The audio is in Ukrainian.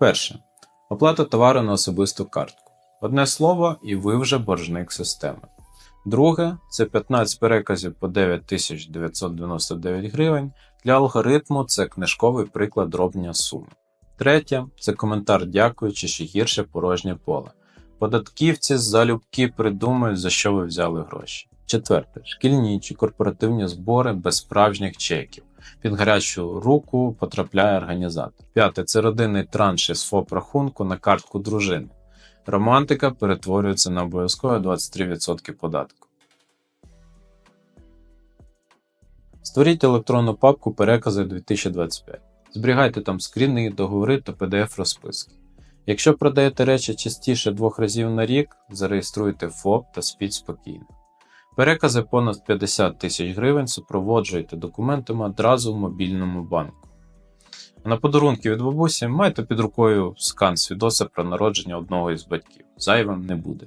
Перше. Оплата товару на особисту картку. Одне слово, і ви вже боржник системи. Друге це 15 переказів по 9999 гривень. Для алгоритму це книжковий приклад дроблення суми. Третє це коментар дякую чи ще гірше порожнє поле. Податківці залюбки придумають, за що ви взяли гроші. Четверте шкільні чи корпоративні збори без справжніх чеків. Під гарячу руку потрапляє організатор. П'яте це родинний транш із ФОП рахунку на картку дружини. Романтика перетворюється на обов'язкове 23% податку. Створіть електронну папку перекази 2025. Зберігайте там скріни, договори та PDF розписки. Якщо продаєте речі частіше двох разів на рік, зареєструйте ФОП та спіть спокійно. Перекази понад 50 тисяч гривень супроводжуйте документами одразу в мобільному банку. А на подарунки від бабусі майте під рукою скан свідоцтва про народження одного із батьків. Зайвим не буде.